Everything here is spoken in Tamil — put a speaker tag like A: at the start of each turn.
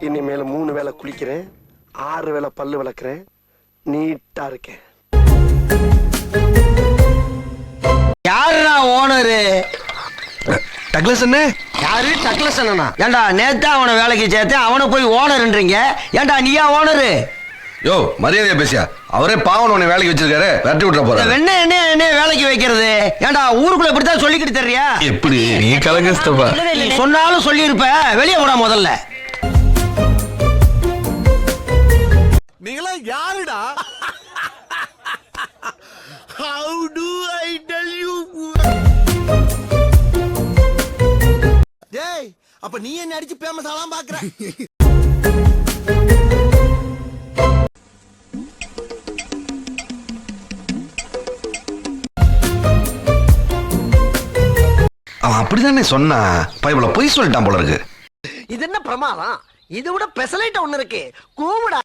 A: இனிமேல் மூணு வேளை குளிக்கிறேன் ஆறு வேளை பல்லு விளக்குறேன். நீட்டா இருக்கேன்.
B: யாருடா ஓனரு?
C: டக்ளஸ் என்ன
B: யாரு? டக்ளஸ் அண்ணனா? ஏன்டா நேத்தா அவனை வேலைக்கு சேர்த்தேன் அவனை போய் ஓனர்ன்றீங்க? ஏன்டா நீயா ஓனரு?
C: யோ மரியாதையா பேசியா? அவரே பாவன் உன்னை வேலைக்கு வச்சிருக்காரு விரட்டி விட்டுற போறாரு.
B: வெண்ண என்ன என்ன வேலைக்கு வைக்கிறது? ஏன்டா ஊருக்குள்ள இப்படித்தான் சொல்லிக்கிட்டு தெரியா?
C: எப்படி?
D: நீ கலங்கஸ்தப்பா.
B: நீ சொன்னாலும் சொல்லியிருப்ப வெளியே போடா முதல்ல.
E: நீங்களா யாருடா? How do I tell you டேய் அப்ப நீ என்ன அடிச்சு ஃபேமஸ் ஆலாம் பாக்குற?
C: அவன் அப்படிதானே சொன்னான் பைபிள பொய் சொல்லிட்டான் போல இருக்கு.
A: இது என்ன பிரமாதம்? இதை விட பெசலைட் ஒண்ணு இருக்கு. கூவுடா.